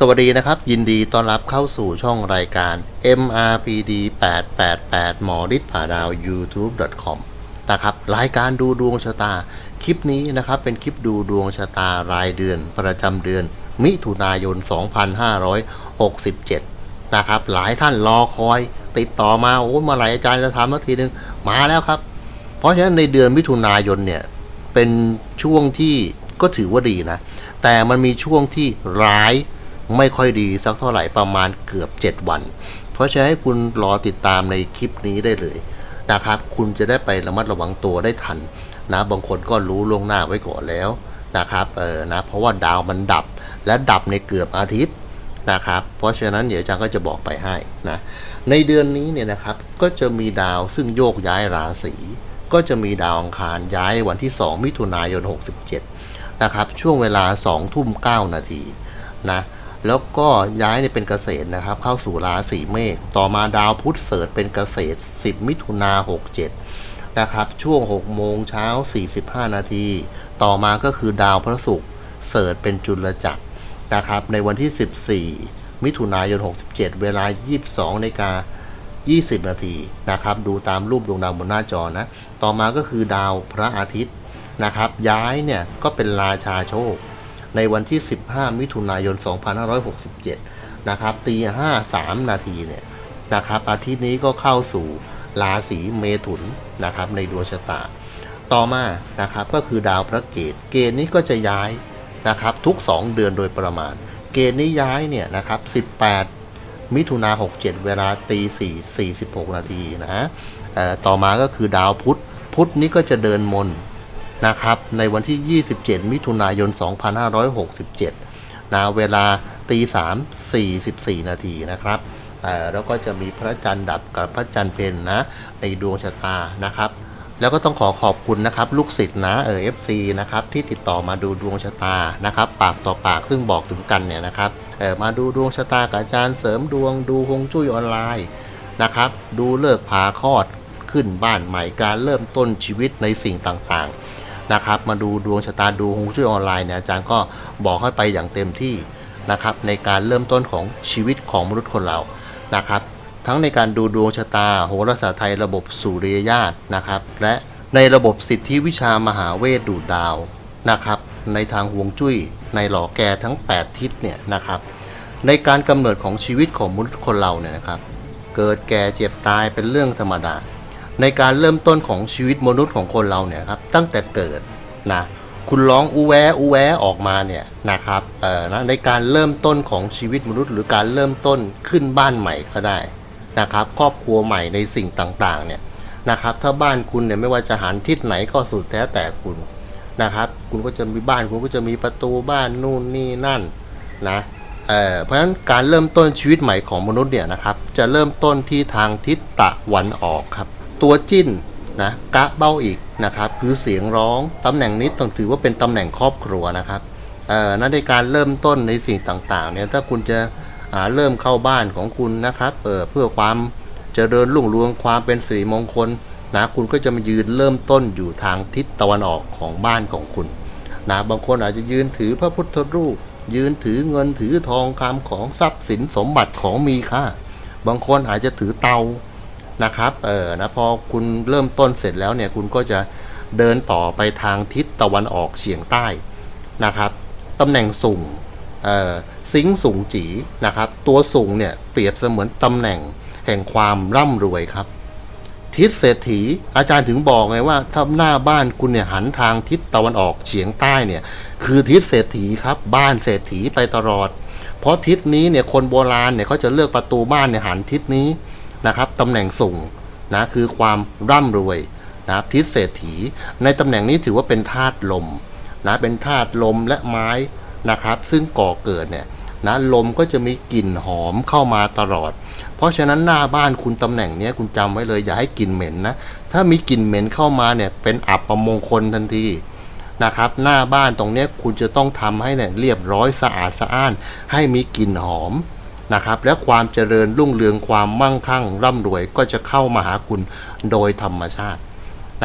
สวัสดีนะครับ ยินดีต้อนรับเข้าสู่ช่องรายการ MRPD 888หมอฤทธิ์ผาดาว youtube.com นะครับรายการดูดวงชะตา คลิปนี้นะครับเป็นคลิปดูดวงชะตารายเดือนประจำเดือน มิถุนายน 2567 นะครับหลายท่านรอคอยติดต่อมาโอ้เมื่อไหร่อาจารย์จะทำสักทีหนึ่งมาแล้วครับ เพราะฉะนั้นในเดือนมิถุนายนเนี่ยเป็นช่วงที่ก็ถือว่าดีนะ แต่มันมีช่วงที่ร้าย ไม่ค่อยดีสักเท่าไหร่ประมาณเกือบ 7 วัน เพราะฉะนั้นให้คุณรอติดตามในคลิปนี้ได้เลยนะครับ คุณจะได้ไประมัดระวังตัวได้ทันนะบางคนก็รู้ล่วงหน้าไว้ก่อนแล้วนะครับเออนะเพราะว่าดาวมันดับและดับในเกือบอาทิตย์นะครับ เพราะฉะนั้นเดี๋ยวอาจารย์ก็จะบอกไปให้นะในเดือนนี้เนี่ยนะครับก็จะมีดาวซึ่งโยกย้ายราศีก็จะมีดาวอังคารย้ายวันที่ 2 มิถุนายน 67 นะครับ ช่วงเวลา 2 ทุ่ม 9 นาทีนะ แล้วก็ย้ายเนี่ยเป็นเกษตรนะครับ เข้าสู่ราศีเมษต่อมาดาวพุธเสริฐเป็นเกษตร 10 มิถุนา67 นะครับ ช่วง 6 โมงเช้า 45 นาที ต่อมาก็คือดาวพระศุกร์เสริฐเป็นจุลจักรนะครับ ในวันที่ 14 มิถุนายน 67 เวลา 22นาฬิกา20 นาทีนะครับ ดูตามรูปดวงดาวบนหน้าจอนะ ต่อมาก็คือดาวพระอาทิตย์นะครับ ย้ายเนี่ยก็เป็นราชาโชค ในวันที่ 15 มิถุนายน 2567 นะครับตี5 3 นาทีเนี่ยนะครับอาทิตย์นี้ก็เข้าสู่ราศีเมถุนนะครับในดวงชะตา ต่อมานะครับก็คือดาวพระเกตเกณฑ์นี้ก็จะย้ายนะครับทุก 2 เดือนโดยประมาณ เกณฑ์นี้ย้ายเนี่ยนะครับ18 มิถุนา67 เวลาตี4 46 นาทีนะต่อมาก็คือดาวพุธพุธนี้ก็จะเดินมน นะครับ ในวันที่ 27 มิถุนายน 2567 นะเวลาตี3 44 นาทีนะครับแล้วก็จะมีพระจันทร์ดับกับพระจันทร์เพนนะ ในดวงชะตานะครับแล้วก็ต้องขอขอบคุณนะครับลูกศิษย์นะเออฟซีนะครับที่ติดต่อมาดูดวงชะตานะครับ ปากต่อปากซึ่งบอกถึงกันเนี่ยนะครับเออมาดูดวงชะตากับอาจารย์เสริมดวงดูฮวงจุ้ยออนไลน์นะครับ ดูเลิกษ์พาคลอดขึ้นบ้านใหม่การเริ่มต้นชีวิตในสิ่งต่างๆ นะครับ มาดูดวงชะตาดูฮวงจุ้ยออนไลน์เนี่ยอาจารย์ก็บอกให้ไปอย่างเต็มที่นะครับ ในการเริ่มต้นของชีวิตของมนุษย์คนเรานะครับ ทั้งในการดูดวงชะตาโหราศาสตร์ไทยระบบสุริยญาตนะครับ และในระบบสิทธิวิชามหาเวทดูดาวนะครับ ในทางฮวงจุ้ย ในหล่อแกทั้ง 8 ทิศเนี่ยนะครับ ในการกำเนิดของชีวิตของมนุษย์คนเราเนี่ยนะครับ เกิดแก่เจ็บตายเป็นเรื่องธรรมดา ในการเริ่มต้นของชีวิตมนุษย์ของคนเราเนี่ยครับตั้งแต่เกิดนะคุณร้องอูแวอูแวออกมาเนี่ยนะครับเอ่อนะในการเริ่มต้นของชีวิตมนุษย์ หรือการเริ่มต้นขึ้นบ้านใหม่ก็ได้นะครับครอบครัวใหม่ในสิ่งต่างๆเนี่ยนะครับถ้าบ้านคุณเนี่ยไม่ว่าจะหันทิศไหนก็สุดแท้แต่คุณนะครับคุณก็จะมีบ้านคุณก็จะมีประตูบ้านนู่นนี่นั่นนะเอ่อเพราะฉะนั้นการเริ่มต้นชีวิตใหม่ของมนุษย์เนี่ยนะครับจะเริ่มต้นที่ทางทิศตะวันออกครับ ตัวจิ้นนะกะเบ้าอีกนะครับคือเสียงร้องตำแหน่งนี้ต้องถือว่าเป็นตำแหน่งครอบครัวนะครับเอ่อนั่นในการเริ่มต้นในสิ่งต่างๆเนี่ยถ้าคุณจะเริ่มเข้าบ้านของคุณนะครับเเพื่อความเจริญรุ่งเรืองความเป็นสิริมงคลนะคุณก็จะมายืนเริ่มต้นอยู่ทางทิศตะวันออกของบ้านของคุณนะบางคนอาจจะยืนถือพระพุทธรูป ยืนถือเงินถือทองคำของทรัพย์สินสมบัติของมีค่า บางคนอาจจะถือเตา นะครับเออนะพอคุณเริ่มต้นเสร็จแล้วเนี่ยคุณก็จะเดินต่อไปทางทิศตะวันออกเฉียงใต้นะครับตำแหน่งสูงเอ่อซิงสูงจีนะครับ ตัวสูงเนี่ยเปรียบเสมือนตำแหน่งแห่งความร่ำรวยครับ ทิศเศรษฐีอาจารย์ถึงบอกไงว่าถ้าหน้าบ้านคุณเนี่ยหันทางทิศตะวันออกเฉียงใต้เนี่ย คือทิศเศรษฐีครับ บ้านเศรษฐีไปตลอด เพราะทิศนี้เนี่ยคนโบราณเนี่ยเขาจะเลือกประตูบ้านเนี่ยหันทิศนี้ นะครับตำแหน่งสูงนะคือความร่ำรวยนะทิศเศรษฐี ในตำแหน่งนี้ถือว่าเป็นธาตุลมนะเป็นธาตุลมและไม้นะครับ ซึ่งก่อเกิดเนี่ยนะลมก็จะมีกลิ่นหอมเข้ามาตลอด เพราะฉะนั้นหน้าบ้านคุณตำแหน่งนี้คุณจำไว้เลยอย่าให้กลิ่นเหม็นนะถ้ามีกลิ่นเหม็นเข้ามาเนี่ยเป็นอับประมงคลทันทีนะครับหน้าบ้านตรงนี้คุณจะต้องทำให้เนี่ยเรียบร้อยสะอาดสะอ้าน ให้มีกลิ่นหอม นะครับ และความเจริญรุ่งเรืองความมั่งคั่ง ร่ำรวยก็จะเข้ามาหาคุณโดยธรรมชาติ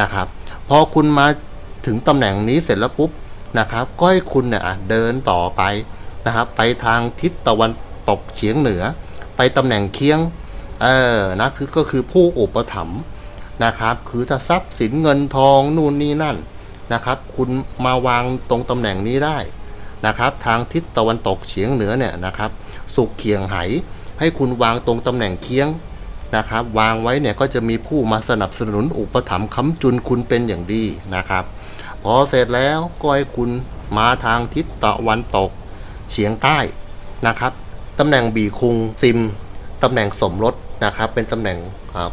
นะครับพอคุณมาถึงตำแหน่งนี้เสร็จแล้วปุ๊บนะครับก็ให้คุณเนี่ยเดินต่อไปนะครับ ไปทางทิศตะวันตกเฉียงเหนือ ไปตำแหน่งเคียงเออนะคือก็คือผู้อุปถัมภ์นะครับ คือถ้าทรัพย์สินเงินทองนู่นนี่นั่นนะครับ คุณมาวางตรงตำแหน่งนี้ได้นะครับ ทางทิศตะวันตกเฉียงเหนือเนี่ยนะครับ สุขเคียงไห ให้คุณวางตรงตำแหน่งเคียงนะครับ วางไว้เนี่ยก็จะมีผู้มาสนับสนุนอุปถัมภ์ค้ำจุนคุณเป็นอย่างดีนะครับ พอเสร็จแล้วก็ให้คุณมาทางทิศตะวันตกเฉียงใต้นะครับตำแหน่งบีคุงซิมตำแหน่งสมรสนะครับ เป็นตำแหน่ง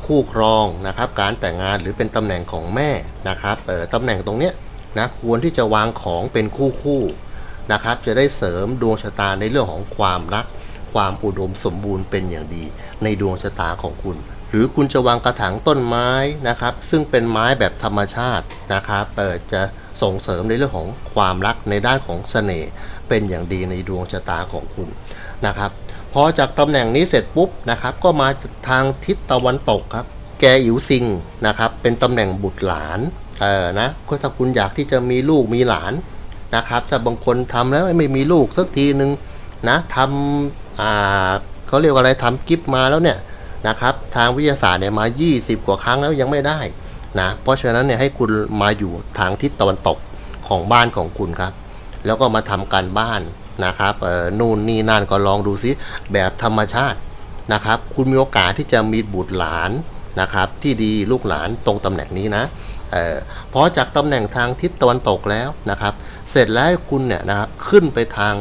คู่ครองนะครับ การแต่งงานหรือเป็นตำแหน่งของแม่นะครับตำแหน่งตรงเนี้ยนะควรที่จะวางของเป็นคู่คู่ๆนะครับ จะได้เสริมดวงชะตาในเรื่องของความรัก ความอุดมสมบูรณ์เป็นอย่างดี ในดวงชะตาของคุณ หรือคุณจะวางกระถางต้นไม้นะครับ ซึ่งเป็นไม้แบบธรรมชาตินะครับเปิดจะส่งเสริมในเรื่องของความรักในด้านของเสน่ห์เป็นอย่างดีในดวงชะตาของคุณนะครับพอจากตำแหน่งนี้เสร็จปุ๊บนะครับก็มาทางทิศตะวันตกครับ แกอิ๋วซิงนะครับเป็นตำแหน่งบุตรหลานเออนะก็ถ้าคุณอยากที่จะมีลูกมีหลานนะครับถ้าบางคนทำแล้วไม่มีลูกสักทีหนึ่งนะทำ เขาเรียกว่าอะไรทำกิฟมาแล้วเนี่ยนะครับ ทางวิทยาศาสตร์เนี่ยมา 20 กว่าครั้งแล้วยังไม่ได้นะเพราะฉะนั้นเนี่ยให้คุณมาอยู่ทางทิศตะวันตกของบ้านของคุณครับ แล้วก็มาทำการบ้านนะครับนู่นนี่นั่นก็ลองดูซิแบบธรรมชาตินะครับ คุณมีโอกาสที่จะมีบุตรหลานนะครับ ที่ดีลูกหลานตรงตำแหน่งนี้นะเอ่อพอจากตำแหน่งทางทิศตะวันตกแล้วนะครับ เสร็จแล้วคุณเนี่ยนะครับขึ้นไปทาง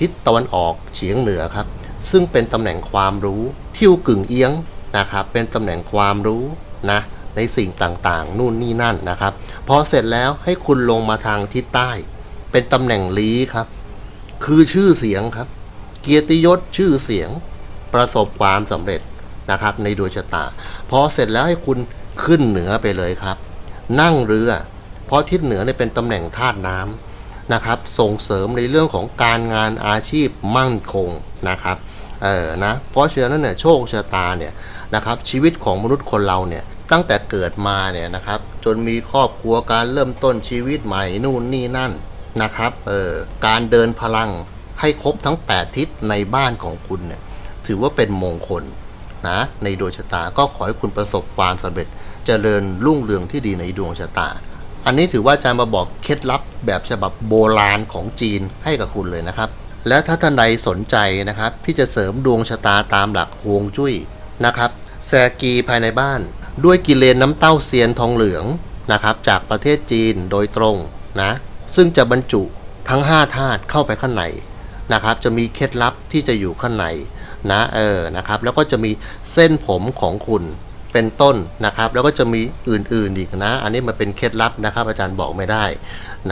ทิศตะวันออกเฉียงเหนือครับ ซึ่งเป็นตำแหน่งความรู้ทิวกึ่งเอียงนะครับ เป็นตำแหน่งความรู้นะในสิ่งต่างๆ นู่นนี่นั่นนะครับ พอเสร็จแล้วให้คุณลงมาทางทิศใต้ เป็นตำแหน่งลีครับ คือชื่อเสียงครับ เกียรติยศชื่อเสียง ประสบความสำเร็จนะครับ ในดวงชะตา พอเสร็จแล้วให้คุณขึ้นเหนือไปเลยครับ นั่งเรือ เพราะทิศเหนือเนี่ยเป็นตำแหน่งธาตุน้ำ นะครับ ส่งเสริมในเรื่องของการงานอาชีพมั่นคงนะครับเออนะเพราะฉะนั้นเนี่ยโชคชะตาเนี่ยนะครับชีวิตของมนุษย์คนเราเนี่ยตั้งแต่เกิดมาเนี่ยนะครับจนมีครอบครัวการเริ่มต้นชีวิตใหม่นู่นนี่นั่นนะครับเออการเดินพลังให้ครบทั้ง 8 ทิศในบ้านของคุณเนี่ยถือว่าเป็นมงคลนะในดวงชะตาก็ขอให้คุณประสบความสำเร็จเจริญรุ่งเรืองที่ดีในดวงชะตา อันนี้ถือว่าอาจารย์มาบอกเคล็ดลับแบบฉบับโบราณของจีนให้กับคุณเลยนะครับ และถ้าท่านใดสนใจนะครับที่จะเสริมดวงชะตาตามหลักฮวงจุ้ยนะครับแซกีภายในบ้าน ด้วยกิเลนน้ำเต้าเซียนทองเหลืองนะครับจากประเทศจีนโดยตรงนะซึ่งจะบรรจุทั้ง5ธาตุเข้าไปข้างในนะครับจะมีเคล็ดลับที่จะอยู่ข้างในนะเออนะครับแล้วก็จะมีเส้นผมของคุณ เป็นต้นนะครับ แล้วก็จะมีอื่นๆอีกนะ อันนี้มันเป็นเคล็ดลับนะครับ อาจารย์บอกไม่ได้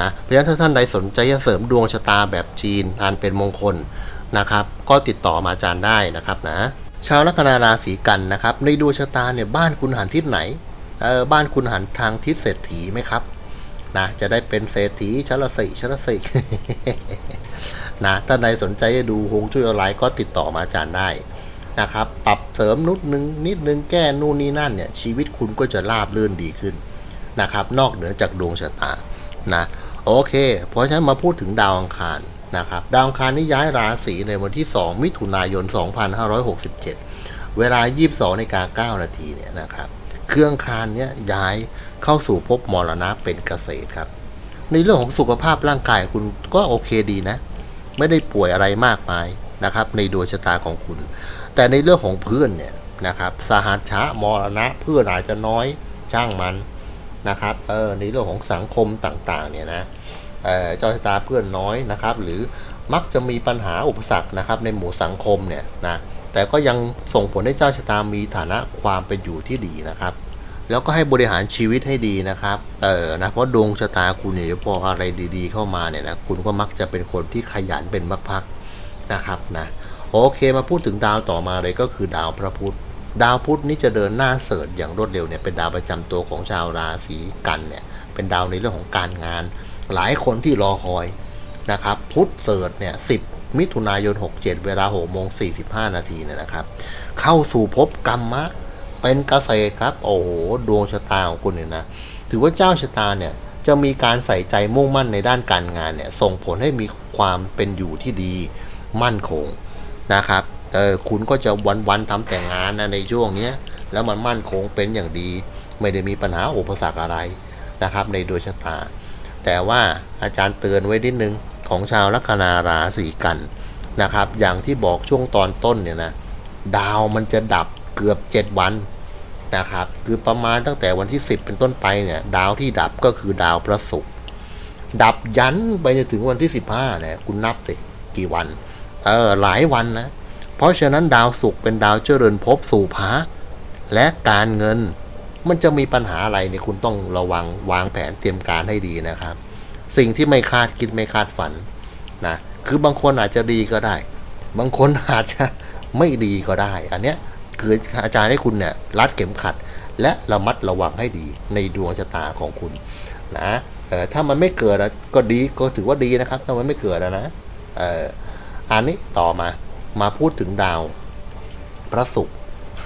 นะเพราะฉะนั้นถ้าท่านใดสนใจจะเสริมดวงชะตาแบบจีนอันเป็นมงคลนะครับ ก็ติดต่อมาอาจารย์ได้นะครับนะชาวลัคนาราศีกันนะครับ ในดวงชะตาเนี่ยบ้านคุณหันทิศไหนเออบ้านคุณหันทางทิศเศรษฐีไหมครับนะจะได้เป็นเศรษฐีชลสิชลสินะถ้าใดสนใจจะดูฮวงจุ้ยออนไลน์ก็ติดต่อมาอาจารย์ได้ นะครับ ปรับเสริมนุดนึงนิดนึงแก้นู่นนี่นั่นเนี่ยชีวิตคุณก็จะราบรื่นดีขึ้นนะครับ นอกเหนือจากดวงชะตานะโอเค เพราะฉะนั้นมาพูดถึงดาวอังคารนะครับ ดาวอังคารนี่ย้ายราศีในวันที่ 2 มิถุนายน 2567 เวลา 22นาฬิกา9นาทีเนี่ยนะครับ เครื่องคารเนี่ยย้ายเข้าสู่ภพมรณะเป็นเกษตรครับ ในเรื่องของสุขภาพร่างกายคุณก็โอเคดีนะ ไม่ได้ป่วยอะไรมากมายนะครับ ในดวงชะตาของคุณ แต่ในเรื่องของเพื่อนเนี่ยนะครับสหัสชะมรณะเพื่อนอาจจะน้อยช่างมันนะครับเออในเรื่องของสังคมต่างๆเนี่ยนะเออเจ้าชะตาเพื่อนน้อยนะครับ หรือมักจะมีปัญหาอุปสรรคนะครับในหมู่สังคมเนี่ยนะแต่ก็ยังส่งผลให้เจ้าชะตามีฐานะความเป็นอยู่ที่ดีนะครับ แล้วก็ให้บริหารชีวิตให้ดีนะครับเออนะเพราะดวงชะตาคุณเนี่ยพออะไรดี ๆ เข้ามาเนี่ยนะคุณก็มักจะเป็นคนที่ขยันเป็นพักๆนะครับนะ โอเคมาพูดถึงดาวต่อมาเลยก็คือดาวพระพุธดาวพุธนี่จะเดินหน้าเสริฐอย่างรวดเร็วเนี่ยเป็นดาวประจำตัวของชาวราศีกันเนี่ยเป็นดาวในเรื่องของการงาน หลายคนที่รอคอยนะครับพุธเสริฐเนี่ย10มิถุนายน 67 เวลา6โมง45 นาทีเนี่ยนะครับ เข้าสู่ภพกรรมะ เป็นเกษตรครับ โอ้โห ดวงชะตาของคุณเนี่ยนะ ถือว่าเจ้าชะตาเนี่ย จะมีการใส่ใจมุ่งมั่นในด้านการงานเนี่ย ส่งผลให้มีความเป็นอยู่ที่ดี มั่นคง นะครับเออคุณก็จะวันๆทำแต่งานนะในช่วงเนี้ยแล้วมันมั่นคงเป็นอย่างดี ไม่ได้มีปัญหาอุปสรรคอะไรนะครับ ในดวงชะตา แต่ว่าอาจารย์เตือนไว้นิดนึงของชาวลัคนาราศีกันนะครับ อย่างที่บอกช่วงตอนต้นเนี่ยนะดาวมันจะดับเกือบ 7 วันนะครับ คือประมาณตั้งแต่วันที่ 10 เป็นต้นไปเนี่ยดาวที่ดับก็คือดาวพระศุกร์ดับยันไปจนถึงวันที่ 15เนี่ยคุณนับสิกี่วัน เออหลายวันนะ เพราะฉะนั้นดาวศุกร์เป็นดาวเจริญภพสู่พระและการเงินมันจะมีปัญหาอะไรเนี่ยคุณต้องระวังวางแผนเตรียมการให้ดีนะครับ สิ่งที่ไม่คาดคิดไม่คาดฝันนะคือบางคนอาจจะดีก็ได้ บางคนอาจจะไม่ดีก็ได้ อันเนี้ยคืออาจารย์ให้คุณเนี่ยรัดเข็มขัด และระมัดระวังให้ดีในดวงชะตาของคุณนะเออถ้ามันไม่เกิดอะก็ดีก็ถือว่าดีนะครับ ถ้ามันไม่เกิดอะนะเออ อันนี้ต่อมามาพูดถึงดาวพระศุกร์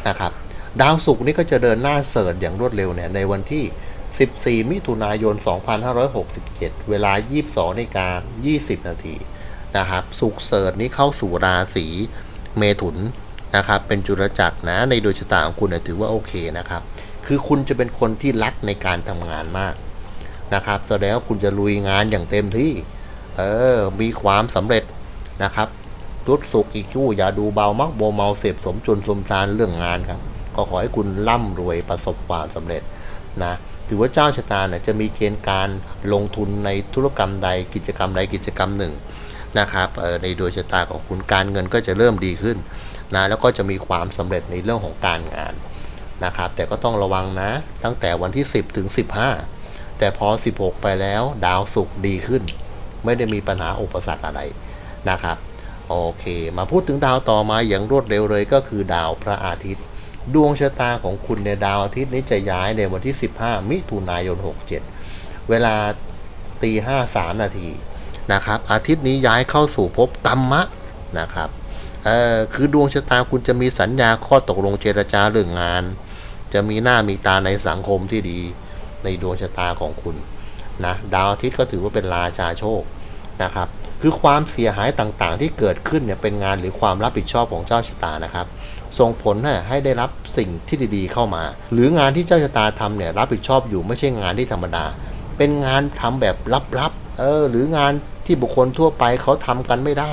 นะครับ ดาวศุกร์นี่ก็จะเดินหน้าเสริร์อย่างรวดเร็วเนี่ยในวันที่ 14 มิถุนายน 2567 เวลา 22นาฬิกา20 นาทีนะครับศุกร์เสริร์นี้เข้าสู่ราศีเมถุนนะครับ เป็นจุลจักรนะในดวงชะตาของคุณถือว่าโอเคนะครับ คือคุณจะเป็นคนที่รักในการทำงานมากนะครับแสดงว่าคุณจะลุยงานอย่างเต็มที่ เออ มีความสำเร็จ นะครับทุดสุขอีกชู้อย่าดูเบามักโบเมาเสพสมจนสมทานเรื่องงานครับ ก็ขอให้คุณร่ำรวยประสบความสำเร็จนะถือว่าเจ้าชะตาเนี่ยจะมีเกณฑ์การลงทุนในธุรกรรมใดกิจกรรมใดกิจกรรมหนึ่งนะครับในดวงชะตาของคุณการเงินก็จะเริ่มดีขึ้นนะแล้วก็จะมีความสำเร็จในเรื่องของการงานนะครับ แต่ก็ต้องระวังนะ ตั้งแต่วันที่ 10 ถึง 15 แต่พอ 16 ไปแล้วดาวศุกร์ดีขึ้น ไม่ได้มีปัญหาอุปสรรคอะไร นะครับโอเค มาพูดถึงดาวต่อมาอย่างรวดเร็วเลยก็คือดาวพระอาทิตย์ ดวงชะตาของคุณในดาวอาทิตย์นี้จะย้ายในวันที่ 15 มิถุนายน 67 เวลาตีห้าสามนาทีนะครับ อาทิตย์นี้ย้ายเข้าสู่ภพกรรมะนะครับเออคือดวงชะตาคุณจะมีสัญญาข้อตกลงเจรจาเรื่องงาน จะมีหน้ามีตาในสังคมที่ดีในดวงชะตาของคุณนะดาวอาทิตย์ก็ถือว่าเป็นราชาโชคนะครับ คือความเสียหายต่างๆ ที่เกิดขึ้นเนี่ยเป็นงานหรือความรับผิดชอบของเจ้าชะตานะครับ ส่งผลให้ได้รับสิ่งที่ดีๆเข้ามา หรืองานที่เจ้าชะตาทำเนี่ยรับผิดชอบอยู่ไม่ใช่งานที่ธรรมดา เป็นงานทำแบบลับๆเออหรืองานที่บุคคลทั่วไปเขาทำกันไม่ได้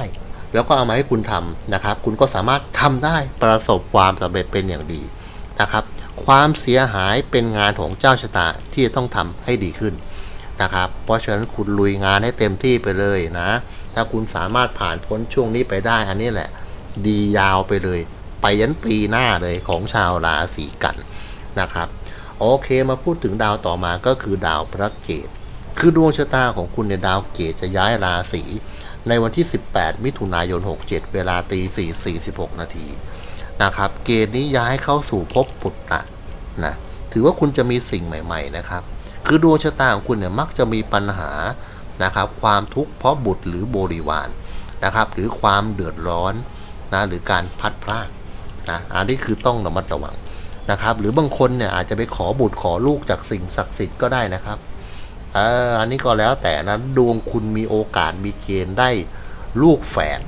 แล้วก็เอามาให้คุณทำนะครับ คุณก็สามารถทำได้ประสบความสำเร็จเป็นอย่างดีนะครับ ความเสียหายเป็นงานของเจ้าชะตาที่จะต้องทำให้ดีขึ้นนะครับ เพราะฉะนั้นคุณลุยงานให้เต็มที่ไปเลยนะ ถ้าคุณสามารถผ่านพ้นช่วงนี้ไปได้ อันนี้แหละ ดียาวไปเลย ไปยันปีหน้าเลยของชาวราศีกันนะครับ โอเคมาพูดถึงดาวต่อมาก็คือดาวพระเกตคือดวงชะตาของคุณในดาวเกตจะย้ายราศีในวันที่ 18 มิถุนายน 67 เวลาตี4 46 นาทีนะครับ เกตนี้ย้ายเข้าสู่ภพปุตตะนะ ถือว่าคุณจะมีสิ่งใหม่ ๆ นะครับ คือดวงชะตาของคุณเนี่ยมักจะมีปัญหา นะครับ ความทุกข์เพราะบุตรหรือบริวารนะครับ หรือความเดือดร้อนนะหรือการพัดพรากนะอันนี้คือต้องระมัดระวังนะครับ หรือบางคนเนี่ยอาจจะไปขอบุตรขอลูกจากสิ่งศักดิ์สิทธิ์ก็ได้นะครับเอออันนี้ก็แล้วแต่นะดวงคุณมีโอกาสมีเกณฑ์ได้ลูกแฝด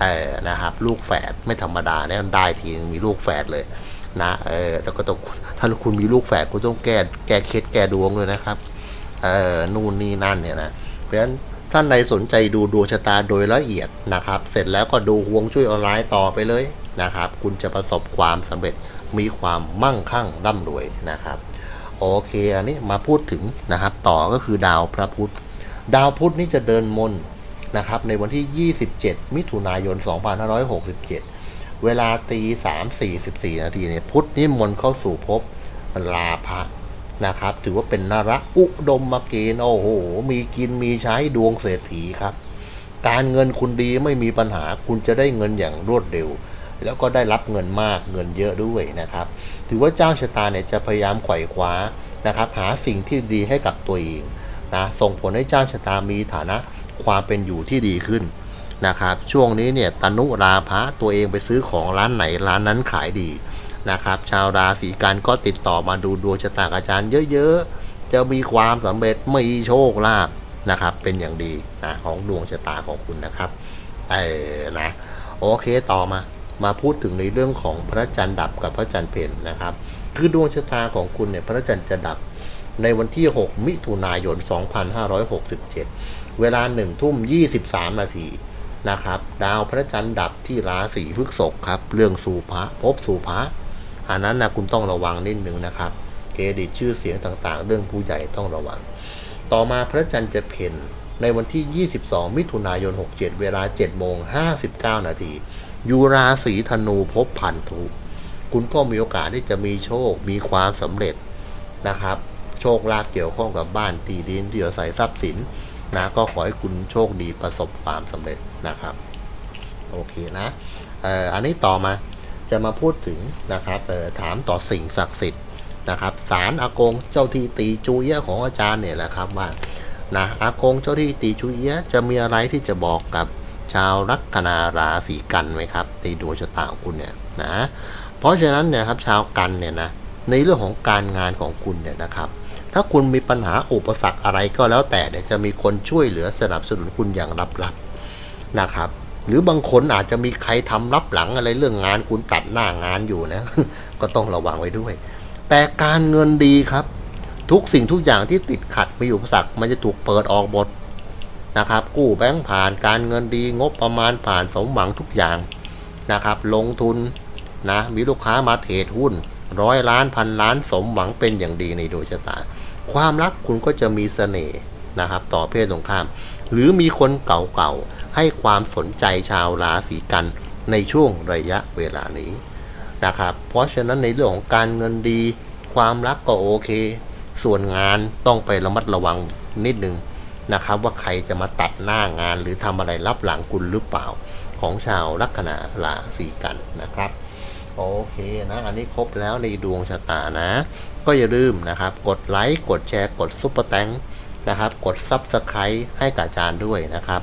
เออนะครับ ลูกแฝดไม่ธรรมดาเนี่ยได้ทีมีลูกแฝดเลยนะเออแต่ก็ต้องถ้าคุณมีลูกแฝดคุณต้องแก้แก้เคล็ดแก้ดวงเลยนะครับ เออนู่นนี่นั่นเนี่ยนะ เพราะฉะนั้นท่านใดสนใจดูดวงชะตาโดยละเอียดนะครับ เสร็จแล้วก็ดูฮวงช่วยออนไลน์ต่อไปเลยนะครับ คุณจะประสบความสำเร็จมีความมั่งคั่งร่ำรวยนะครับ โอเค อันนี้มาพูดถึงนะครับ ต่อก็คือดาวพระพุธ ดาวพุธนี่จะเดินมนนะครับ ในวันที่ 27 มิถุนายน 2567 เวลาตี3 44 นาทีเนี่ยพุธนี่มนเข้าสู่ภพลาภะ นะครับ ถือว่าเป็นนระอุดมมาเกณฑ์โอ้โห มีกินมีใช้ดวงเศรษฐีครับ การเงินคุณดีไม่มีปัญหาคุณจะได้เงินอย่างรวดเร็ว แล้วก็ได้รับเงินมากเงินเยอะด้วยนะครับ ถือว่าเจ้าชะตาเนี่ยจะพยายามไขว่คว้านะครับ หาสิ่งที่ดีให้กับตัวเองนะส่งผลให้เจ้าชะตามีฐานะความเป็นอยู่ที่ดีขึ้นนะครับ ช่วงนี้เนี่ยตนุราพะตัวเองไปซื้อของร้านไหนร้านนั้นขายดี นะครับ ชาวราศีกันก็ติดต่อมาดูดวงชะตาอาจารย์เยอะๆ จะมีความสำเร็จมีโชคลาภนะครับ เป็นอย่างดีนะของดวงชะตาของคุณนะครับเออนะโอเคต่อมามาพูดถึงในเรื่องของพระจันทร์ดับกับพระจันทร์เพ็ญนะครับ คือดวงชะตาของคุณเนี่ยพระจันทร์จะดับในวันที่ 6 มิถุนายน 2567 เวลา1ทุ่ม 23 นาทีนะครับ ดาวพระจันทร์ดับที่ราศีพฤษภครับ เรื่องสู่พระพบสู่พระ อันนั้นนะคุณต้องระวังนิดหนึ่งนะครับเครดิตชื่อเสียงต่างๆ เรื่องผู้ใหญ่ต้องระวัง ต่อมาพระจันทร์จะเพ็ญในวันที่ 22 มิถุนายน 67 เวลา7โมง59 นาทียูราศีธนูพบพันธุคุณก็มีโอกาสที่จะมีโชค มีความสำเร็จนะครับ โชคลาภเกี่ยวข้องกับบ้านที่ดินที่อาศัยทรัพย์สินนะก็ขอให้คุณโชคดีประสบความสำเร็จนะครับ โอเคนะอออันนี้ต่อมา จะมาพูดถึงนะครับถามต่อสิ่งศักดิ์สิทธิ์นะครับศาลอากงเจ้าที่ตีจูเอียะของอาจารย์เนี่ยแหละครับว่านะอากงเจ้าที่ตีจูเอียะจะมีอะไรที่จะบอกกับชาวลัคนาราศีกันไหมครับในดวงชะตาของคุณเนี่ยนะเพราะฉะนั้นเนี่ยครับชาวกันเนี่ยนะในเรื่องของการงานของคุณเนี่ยนะครับ ถ้าคุณมีปัญหาอุปสรรคอะไรก็แล้วแต่เนี่ยจะมีคนช่วยเหลือสนับสนุนคุณอย่างลับๆนะครับ หรือบางคนอาจจะมีใครทำรับหลังอะไรเรื่องงานคุณตัดหน้างานอยู่นะ ก็ต้องระวังไว้ด้วย แต่การเงินดีครับ ทุกสิ่งทุกอย่างที่ติดขัดมีอุปสรรคมันจะถูกเปิดออกหมดนะครับ กู้แบงก์ผ่านการเงินดีงบประมาณผ่านสมหวังทุกอย่างนะครับ ลงทุนนะมีลูกค้ามาเทรดหุ้น ร้อยล้านพันล้านสมหวังเป็นอย่างดีในดวงชะตา ความรักคุณก็จะมีเสน่ห์นะครับ ต่อเพศตรงข้าม หรือมีคนเก่าๆ ให้ความสนใจชาวราศีกันในช่วงระยะเวลานี้นะครับ เพราะฉะนั้นในเรื่องของการเงินดี ความรักก็โอเค ส่วนงานต้องไประมัดระวังนิดนึงนะครับ ว่าใครจะมาตัดหน้างานหรือทำอะไรรับหลังคุณหรือเปล่าของชาวลัคนาราศีกันนะครับโอเคนะ อันนี้ครบแล้วในดวงชะตานะ ก็อย่าลืมนะครับ กดไลค์ กดแชร์ กดซุปเปอร์แตงนะครับ กดซับสไครต์ให้กับอาจารย์ด้วยนะครับ